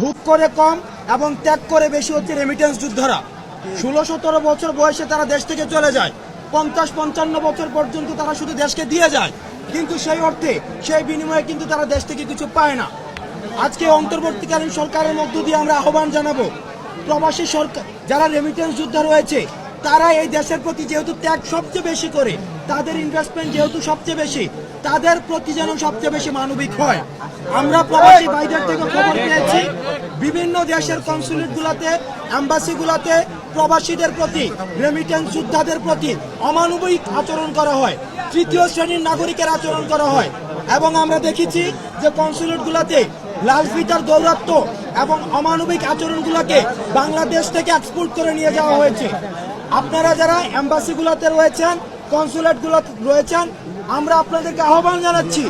ভোগ করে কম এবং ত্যাগ করে বেশি হচ্ছে রেমিটেন্স যোদ্ধারা। ষোলো সতেরো বছর বয়সে তারা দেশ থেকে চলে যায়। পঞ্চাশ পঞ্চান্ন বছর পর্যন্ত তারা শুধু দেশকে দিয়ে যায়। কিন্তু সেই অর্থে, সেই বিনিময়ে কিন্তু তারা দেশ থেকে কিছু পায় না। আজকে অন্তর্বর্তীকালীন সরকারের মধ্য দিয়ে আমরা আহ্বান জানাব, প্রবাসী সরকার যারা রেমিটেন্স যোদ্ধা রয়েছে তারা এই দেশের প্রতি যেহেতু ত্যাগ সবচেয়ে বেশি করে, তাদের ইনভেস্টমেন্ট যেহেতু সবচেয়ে বেশি, তাদের প্রতি যেন সবচেয়ে বেশি মানবিক হয়। আমরা প্রবাসী ভাইদের থেকে খবর পেয়েছি, বিভিন্ন দেশের কনসুলেট গুলাতে অ্যাম্বাসি গুলাতে প্রবাসীদের প্রতি রেমিটেন্স যোদ্ধাদের প্রতি অমানবিক আচরণ করা হয়, তৃতীয় শ্রেণির নাগরিকের আচরণ করা হয় এবং আমরা দেখেছি যে কনসুলেট গুলাতে লাল ফিতার দৌরাত্ম এবং অমানবিক আচরণগুলোকে বাংলাদেশ থেকে এক্সপোর্ট করে নিয়ে যাওয়া হয়েছে। আপনারা যারা এম্বাসিগুলোতে রয়েছেন, কনসুলেটগুলো রয়েছেন, আমরা আপনাদেরকে আহ্বান জানাচ্ছি,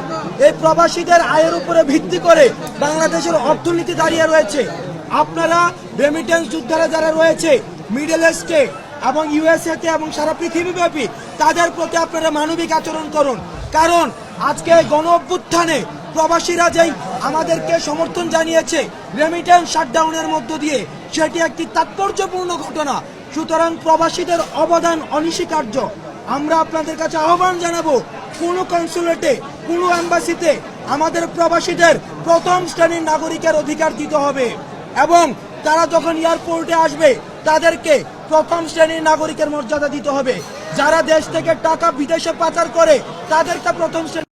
এই প্রবাসীদের আয়ের উপরে ভিত্তি করে বাংলাদেশের অর্থনীতি দাঁড়িয়ে রয়েছে। আপনারা রেমিটেন্স যোদ্ধারা যারা রয়েছে মিডল ইস্টে এবং ইউএসএতে এবং সারা পৃথিবীব্যাপী, তাদের প্রতি আপনারা মানবিক আচরণ করুন। কারণ আজকে গণ অভ্যুত্থানে প্রবাসীরা যেই আমাদেরকে সমর্থন জানিয়েছে রেমিটেন্স শাটডাউনের মধ্য দিয়ে, সেটি একটি তাৎপর্যপূর্ণ ঘটনা। সুতরাং প্রবাসীদের অবদান অনস্বীকার্য। আমরা আপনাদের কাছে আহ্বান জানাব, কোনো কনসুলেটে, কোনো অ্যাম্বাসিতে আমাদের প্রবাসীদের প্রথম শ্রেণির নাগরিকের অধিকার দিতে হবে এবং তারা যখন এয়ারপোর্টে আসবে, তাদেরকে প্রথম শ্রেণির নাগরিকের মর্যাদা দিতে হবে। যারা দেশ থেকে টাকা বিদেশে পাচার করে, তাদেরকে প্রথম শ্রেণি